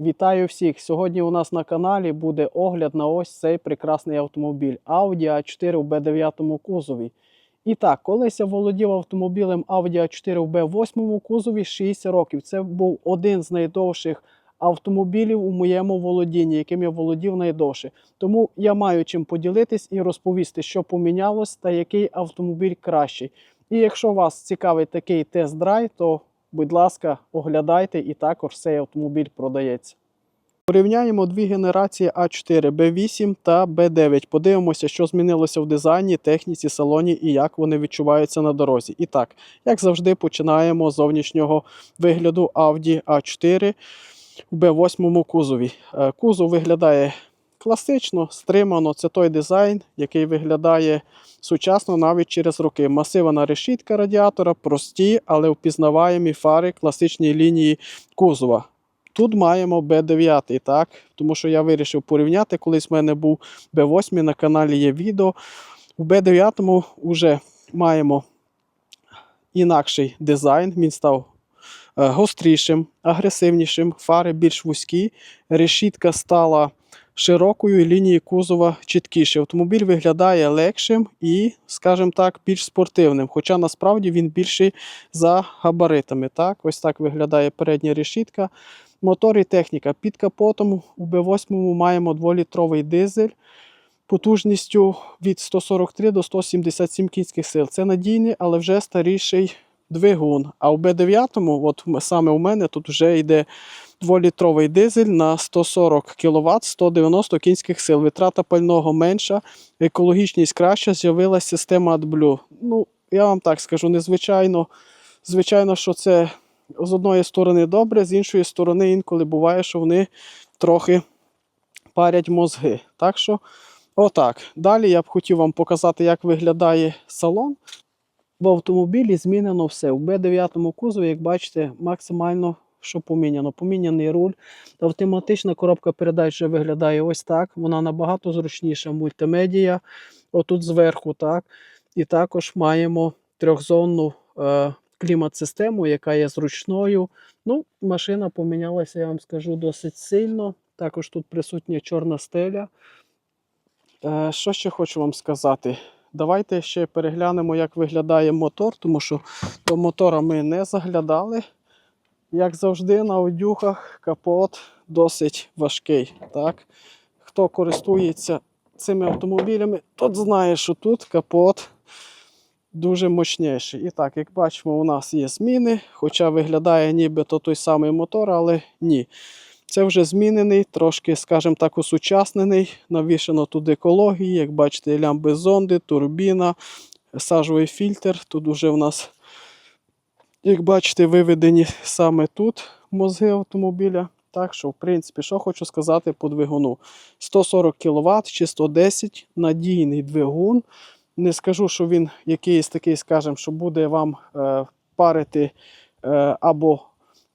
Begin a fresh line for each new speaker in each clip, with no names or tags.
Вітаю всіх! Сьогодні у нас на каналі буде огляд на ось цей прекрасний автомобіль Audi A4 в B9 кузові. І так, колись я володів автомобілем Audi A4 в B8 кузові 6 років. Це був один з найдовших автомобілів у моєму володінні, яким я володів найдовше. Тому я маю чим поділитись і розповісти, що помінялось та який автомобіль кращий. І якщо вас цікавить такий тест-драйв, то будь ласка, оглядайте і також цей автомобіль продається. Порівняємо дві генерації А4, Б8 та Б9. Подивимося, що змінилося в дизайні, техніці, салоні і як вони відчуваються на дорозі. І так, як завжди, починаємо з зовнішнього вигляду Audi A4 в Б8 кузові. Е, Кузов виглядає класично, стримано. Це той дизайн, який виглядає сучасно навіть через роки. Масивана решітка радіатора, прості, але впізнаваємі фари класичній лінії кузова. Тут маємо B9, так? тому що я вирішив порівняти. Колись в мене був B8, на каналі є відео. У B9 вже маємо інакший дизайн. Він став е, гострішим, агресивнішим, фари більш вузькі, решітка стала широкою, лінії кузова чіткіші. Автомобіль виглядає легшим і, скажімо так, більш спортивним. Хоча насправді він більший за габаритами. Так? Ось так виглядає передня решітка. Мотор і техніка. Під капотом у B8 маємо 2-літровий дизель потужністю від 143 до 177 кінських сил. Це надійний, але вже старіший двигун. А у B9, от саме у мене тут вже йде 2-літровий дизель на 140 кВт, 190 кінських сил. Витрата пального менша, екологічність краща, з'явилася система AdBlue. Ну, я вам так скажу, незвичайно. Звичайно, що це з одної сторони добре, з іншої сторони, інколи буває, що вони трохи парять мозги. Так що, отак. Далі я б хотів вам показати, як виглядає салон. В автомобілі змінено все. У Б9 кузові, як бачите, максимально що поміняно. Поміняний руль. Автоматична коробка передач вже виглядає ось так. Вона набагато зручніша. Мультимедія. Отут зверху, так. І також маємо трьохзонну е, клімат-систему, яка є зручною. Ну, Машина помінялася, я вам скажу, досить сильно. Також тут присутня чорна стеля. Е, що ще хочу вам сказати? Давайте ще переглянемо, як виглядає мотор, тому що до мотора ми не заглядали. Як завжди, на одюхах капот досить важкий. Так? Хто користується цими автомобілями, тот знає, що тут капот дуже мощніший. І так, як бачимо, у нас є зміни, хоча виглядає нібито той самий мотор, але ні. Це вже змінений, трошки, скажімо так, усучаснений. Навішано тут екології, як бачите, лямби зонди, турбіна, сажовий фільтр. Тут вже в нас, як бачите, виведені саме тут мозги автомобіля. Так що, в принципі, що хочу сказати по двигуну. 140 кВт чи 110 надійний двигун. Не скажу, що він якийсь такий, скажімо, що буде вам е, парити е, або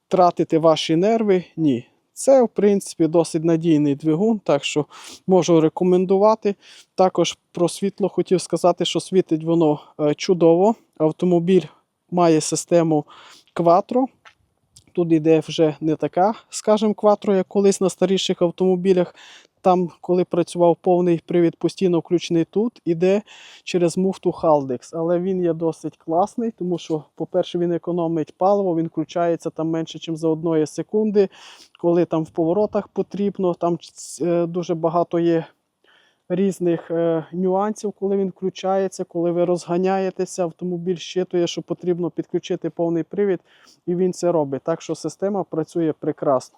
тратити ваші нерви. Ні. Це, в принципі, досить надійний двигун, так що можу рекомендувати. Також про світло хотів сказати, що світить воно е, чудово. Автомобіль має систему Quattro. Тут йде вже не така, скажімо, Quattro, як колись на старіших автомобілях. Там, коли працював повний привід, постійно включений тут, іде через муфту Haldex. Але він є досить класний, тому що, по-перше, він економить паливо, він включається там менше, ніж за одної секунди. Коли там в поворотах потрібно, там е, дуже багато є різних е, нюансів, коли він включається, коли ви розганяєтеся, автомобіль щитує, що потрібно підключити повний привід, і він це робить. Так що система працює прекрасно.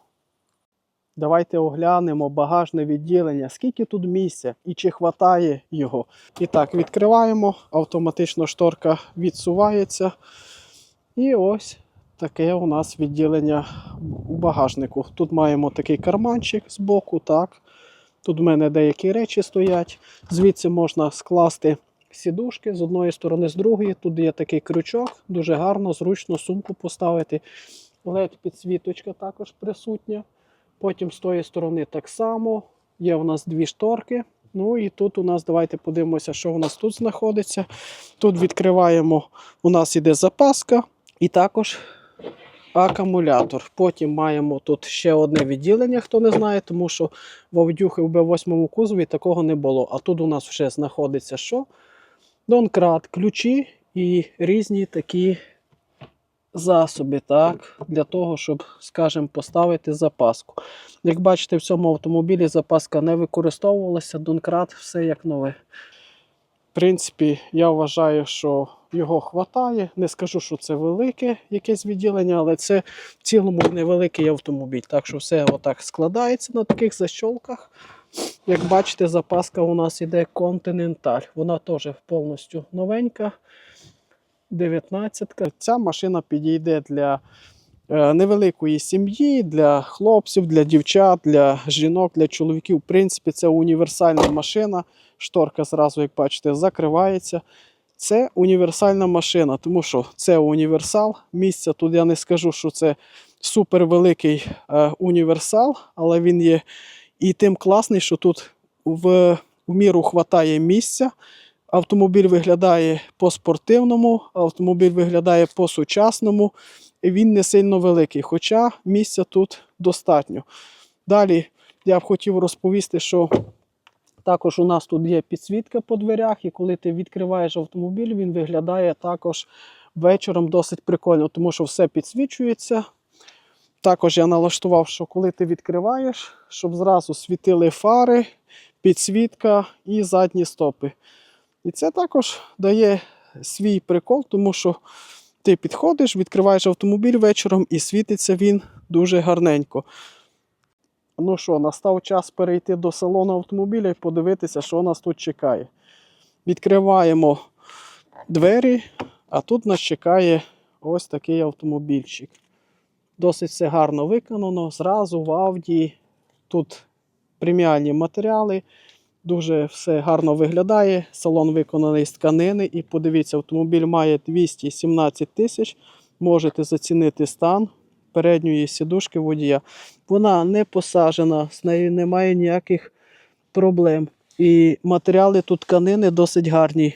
Давайте оглянемо багажне відділення, скільки тут місця і чи хватає його. І так, відкриваємо, автоматично шторка відсувається. І ось таке у нас відділення у багажнику. Тут маємо такий карманчик з боку. так. Тут в мене деякі речі стоять. Звідси можна скласти сідушки з одної сторони, з другої. Тут є такий крючок, дуже гарно, зручно сумку поставити. led підсвіточка також присутня. Потім з тої сторони так само. Є у нас дві шторки. Ну і тут у нас, давайте подивимося, що у нас тут знаходиться. Тут відкриваємо, у нас іде запаска. І також акумулятор. Потім маємо тут ще одне відділення, хто не знає, тому що в Audi в B8 кузові такого не було. А тут у нас вже знаходиться що? Донкрат, ключі і різні такі засоби, так, для того, щоб, скажімо, поставити запаску. Як бачите, в цьому автомобілі запаска не використовувалася, Донкрат все як нове. В принципі, я вважаю, що його хватає. Не скажу, що це велике якесь відділення, але це в цілому невеликий автомобіль. Так що все отак складається на таких защолках. Як бачите, запаска у нас іде Continental. Вона теж повністю новенька. 19. ка Ця машина підійде для е, невеликої сім'ї, для хлопців, для дівчат, для жінок, для чоловіків. В принципі, це універсальна машина. Шторка зразу, як бачите, закривається. Це універсальна машина, тому що це універсал. Місця тут я не скажу, що це супервеликий е, універсал, але він є і тим класний, що тут в, в міру хватає місця. Автомобіль виглядає по-спортивному, автомобіль виглядає по-сучасному, і він не сильно великий, хоча місця тут достатньо. Далі я б хотів розповісти, що також у нас тут є підсвітка по дверях, і коли ти відкриваєш автомобіль, він виглядає також вечором досить прикольно, тому що все підсвічується. Також я налаштував, що коли ти відкриваєш, щоб зразу світили фари, підсвітка і задні стопи. І це також дає свій прикол, тому що ти підходиш, відкриваєш автомобіль вечором і світиться він дуже гарненько. Ну що, настав час перейти до салону автомобіля і подивитися, що нас тут чекає. Відкриваємо двері, а тут нас чекає ось такий автомобільчик. Досить все гарно виконано. Зразу в Audi. Тут преміальні матеріали. Дуже все гарно виглядає. Салон виконаний з тканини. І подивіться, автомобіль має 217 тисяч. Можете зацінити стан передньої сідушки водія. Вона не посажена, з нею немає ніяких проблем. І матеріали тут тканини досить гарні.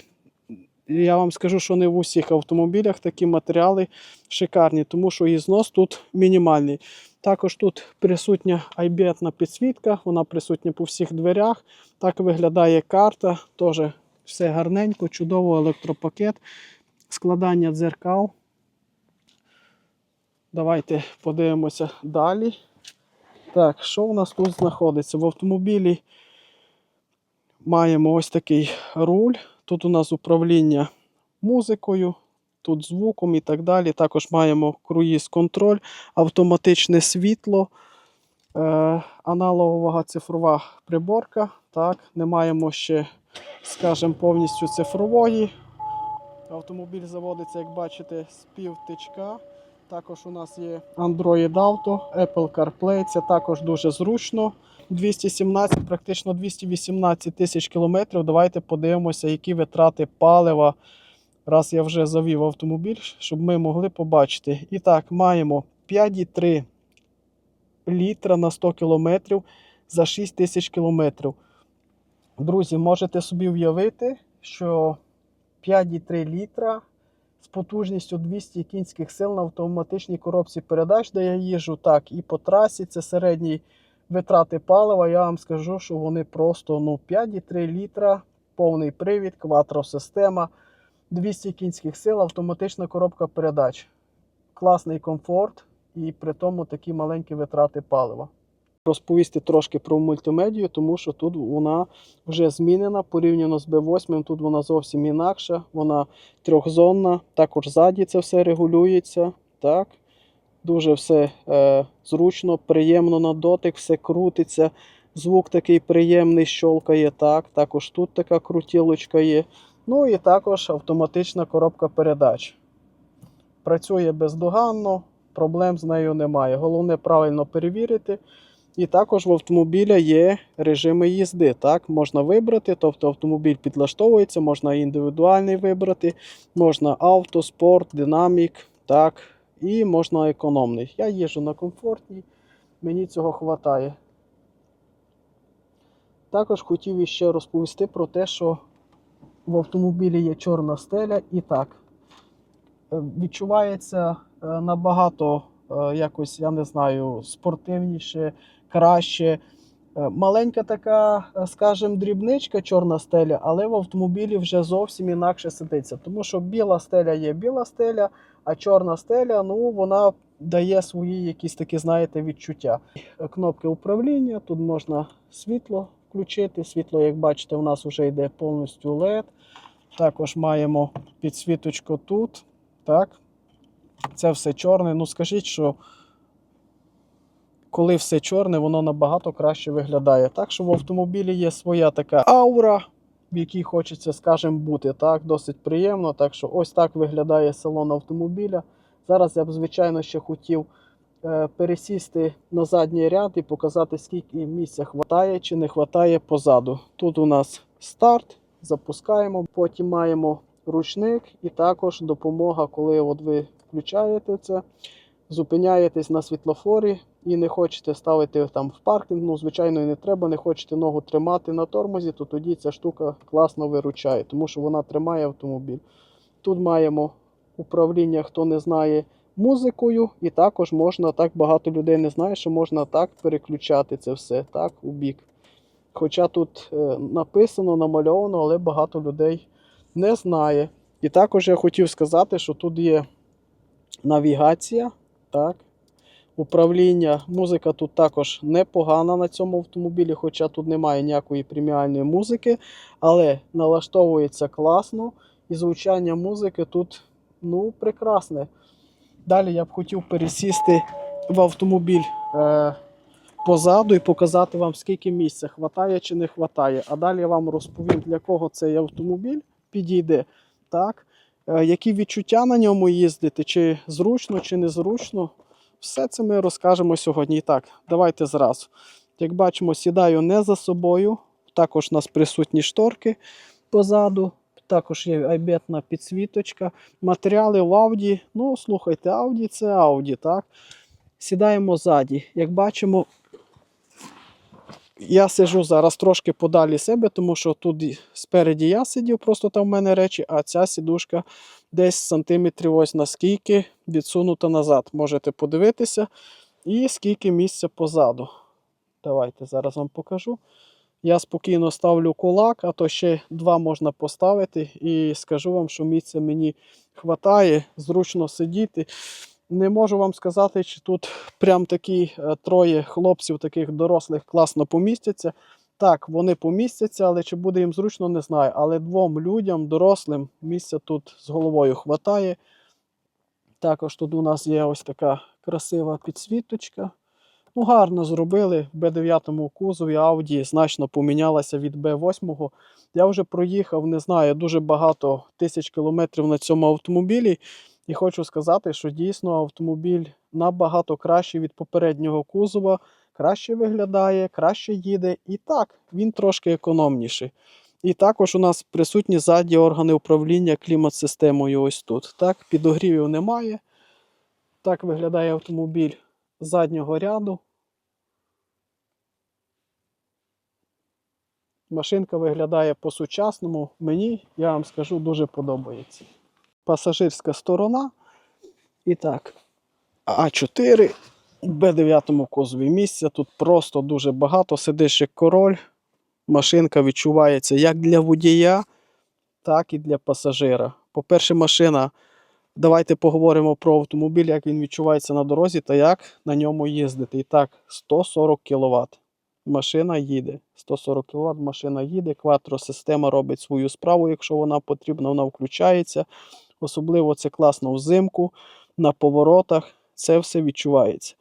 Я вам скажу, що не в усіх автомобілях такі матеріали шикарні, тому що і знос тут мінімальний. Також тут присутня айбетна підсвітка, вона присутня по всіх дверях. Так виглядає карта. Теж все гарненько, чудово електропакет, складання дзеркал. Давайте подивимося далі. Так, що у нас тут знаходиться? В автомобілі маємо ось такий руль. Тут у нас управління музикою, тут звуком і так далі. Також маємо круїз-контроль, автоматичне світло, е, аналогова цифрова приборка. Так, Не маємо ще, скажімо, повністю цифрової. Автомобіль заводиться, як бачите, з півтичка. Також у нас є Android Auto, Apple CarPlay. Це також дуже зручно. 217, практично 218 тисяч кілометрів. Давайте подивимося, які витрати палива. Раз я вже завів автомобіль, щоб ми могли побачити. І так, маємо 5,3 літра на 100 кілометрів за 6 тисяч кілометрів. Друзі, можете собі уявити, що 5,3 літра з потужністю 200 кінських сил на автоматичній коробці передач, де я їжджу, так, і по трасі це середній витрати палива. Я вам скажу, що вони просто ну, 5,3 літра, повний привід, кватросистема, 200 кінських сил, автоматична коробка передач. Класний комфорт і при тому такі маленькі витрати палива. Розповісти трошки про мультимедію, тому що тут вона вже змінена порівняно з B8. Тут вона зовсім інакша, вона трьохзонна. Також ззаді це все регулюється. Так. Дуже все е, зручно, приємно на дотик, все крутиться. Звук такий приємний, щолкає. Так. Також тут така крутілочка є. Ну і також автоматична коробка передач. Працює бездоганно, проблем з нею немає. Головне правильно перевірити. І також в автомобіля є режими їзди. Так, Можна вибрати, тобто автомобіль підлаштовується, можна індивідуальний вибрати, можна авто, спорт, динамік, так, і можна економний. Я їжджу на комфортній, мені цього вистачає. Також хотів іще розповісти про те, що в автомобілі є чорна стеля і так. е, Відчувається е, набагато е, якось, я не знаю, спортивніше, краще. Е, Маленька така, е, скажімо, дрібничка, чорна стеля, але в автомобілі вже зовсім інакше сидиться. Тому що біла стеля є біла стеля, а чорна стеля, ну, вона дає свої якісь такі, знаєте, відчуття. Е, Кнопки управління, тут можна світло включити. Світло, як бачите, у нас вже йде повністю LED. Також маємо підсвіточку тут. Так. Це все чорне. Ну, скажіть, що коли все чорне, воно набагато краще виглядає. Так що в автомобілі є своя така аура, в якій хочеться, скажімо, бути. Так, досить приємно. Так що ось так виглядає салон автомобіля. Зараз я б, звичайно, ще хотів е, пересісти на задній ряд і показати, скільки місця хватає чи не хватає позаду. Тут у нас старт, запускаємо, потім маємо ручник і також допомога, коли от ви включаєте це, зупиняєтесь на світлофорі і не хочете ставити там в паркінг, ну звичайно і не треба, не хочете ногу тримати на тормозі, то тоді ця штука класно виручає, тому що вона тримає автомобіль. Тут маємо управління, хто не знає, музикою, і також можна, так багато людей не знає, що можна так переключати це все так, у бік. Хоча тут е, написано, намальовано, але багато людей не знає. І також я хотів сказати, що тут є навігація, так, управління. Музика тут також непогана на цьому автомобілі, хоча тут немає ніякої преміальної музики, але налаштовується класно. І звучання музики тут ну, прекрасне. Далі я б хотів пересісти в автомобіль е, позаду і показати вам, скільки місця хватає чи не хватає. А далі я вам розповім, для кого цей автомобіль підійде. Так? Е, які відчуття на ньому їздити, чи зручно, чи незручно. Все це ми розкажемо сьогодні. Так, давайте зразу. Як бачимо, сідаю не за собою. Також у нас присутні шторки позаду. Також є айбетна підсвіточка. Матеріали в Audi. Ну, слухайте, Audi це Audi, так? Сідаємо ззаді. Як бачимо, я сижу зараз трошки подалі себе, тому що тут спереді я сидів, просто там в мене речі, а ця сідушка десь сантиметрів ось наскільки відсунута назад. Можете подивитися. І скільки місця позаду. Давайте зараз вам покажу. Я спокійно ставлю кулак, а то ще два можна поставити. І скажу вам, що місця мені хватає, зручно сидіти. Не можу вам сказати, чи тут прям такі е, троє хлопців, таких дорослих, класно помістяться. Так, вони помістяться, але чи буде їм зручно, не знаю. Але двом людям, дорослим, місця тут з головою хватає. Також тут у нас є ось така красива підсвіточка. Ну, гарно зробили. В Б9 кузові Audi значно помінялася від Б8. Я вже проїхав, не знаю, дуже багато тисяч кілометрів на цьому автомобілі. І хочу сказати, що дійсно автомобіль набагато кращий від попереднього кузова, краще виглядає, краще їде. І так, він трошки економніший. І також у нас присутні задні органи управління клімат-системою ось тут. Так, підогрівів немає. Так виглядає автомобіль заднього ряду. Машинка виглядає по-сучасному. Мені, я вам скажу, дуже подобається. Пасажирська сторона. І так, А4 в Б9 кузові місця. Тут просто дуже багато. Сидиш як король. Машинка відчувається як для водія, так і для пасажира. По-перше, машина. Давайте поговоримо про автомобіль, як він відчувається на дорозі та як на ньому їздити. І так, 140 кВт. Машина їде. 140 кВт машина їде. Кватросистема робить свою справу, якщо вона потрібна, вона включається. Особливо це класно взимку, на поворотах. Це все відчувається.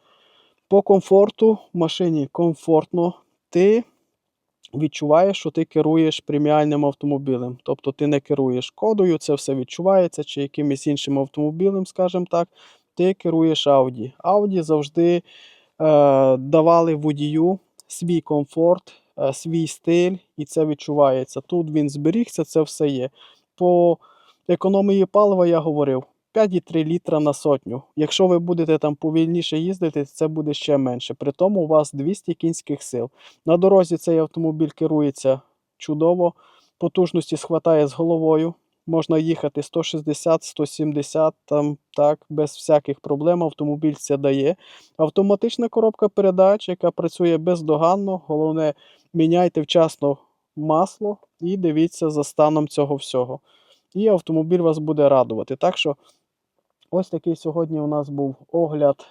По комфорту в машині комфортно. Ти відчуваєш, що ти керуєш преміальним автомобілем. Тобто ти не керуєш кодою, це все відчувається, чи якимось іншим автомобілем, скажімо так. Ти керуєш Audi. Audi завжди е, давали водію свій комфорт, е, свій стиль, і це відчувається. Тут він зберігся, це все є. По економії палива я говорив 5,3 літра на сотню. Якщо ви будете там повільніше їздити, це буде ще менше. При тому у вас 200 кінських сил. На дорозі цей автомобіль керується чудово, потужності схватає з головою. можна їхати 160, 170, там так, без всяких проблем. Автомобіль це дає. Автоматична коробка передач, яка працює бездоганно. Головне, міняйте вчасно масло і дивіться за станом цього всього. І автомобіль вас буде радувати. Так що ось такий сьогодні у нас був огляд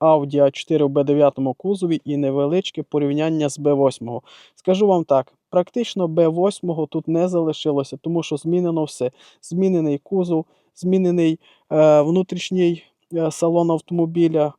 Audi A4 в B9 кузові і невеличке порівняння з B8. Скажу вам так, практично B8 тут не залишилося, тому що змінено все. Змінений кузов, змінений е, внутрішній е, салон автомобіля,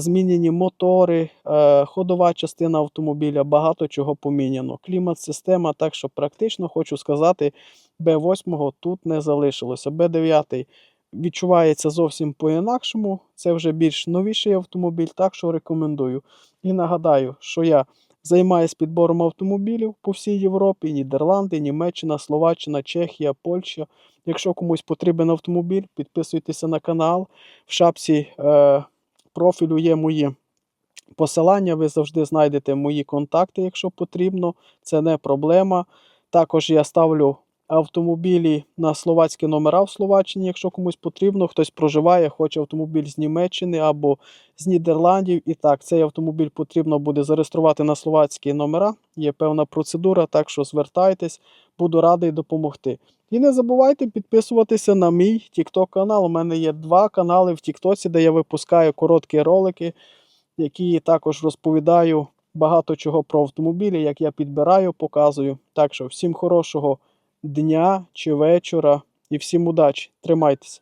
змінені мотори, е, ходова частина автомобіля, багато чого поміняно. Клімат-система, так що практично хочу сказати, B8 тут не залишилося. B9 відчувається зовсім по-інакшому. Це вже більш новіший автомобіль, так що рекомендую. І нагадаю, що я займаюся підбором автомобілів по всій Європі: Нідерланди, Німеччина, Словаччина, Чехія, Польща. Якщо комусь потрібен автомобіль, підписуйтеся на канал. В шапці е, профілю є мої посилання. Ви завжди знайдете мої контакти, якщо потрібно. Це не проблема. Також я ставлю автомобілі на словацькі номера в Словаччині, якщо комусь потрібно. Хтось проживає, хоче автомобіль з Німеччини або з Нідерландів. І так, цей автомобіль потрібно буде зареєструвати на словацькі номера. Є певна процедура, так що звертайтесь, буду радий допомогти. І не забувайте підписуватися на мій TikTok канал. У мене є два канали в TikTok, де я випускаю короткі ролики, які також розповідаю багато чого про автомобілі, як я підбираю, показую. Так що всім хорошого дня чи вечора і всім удачі. Тримайтеся.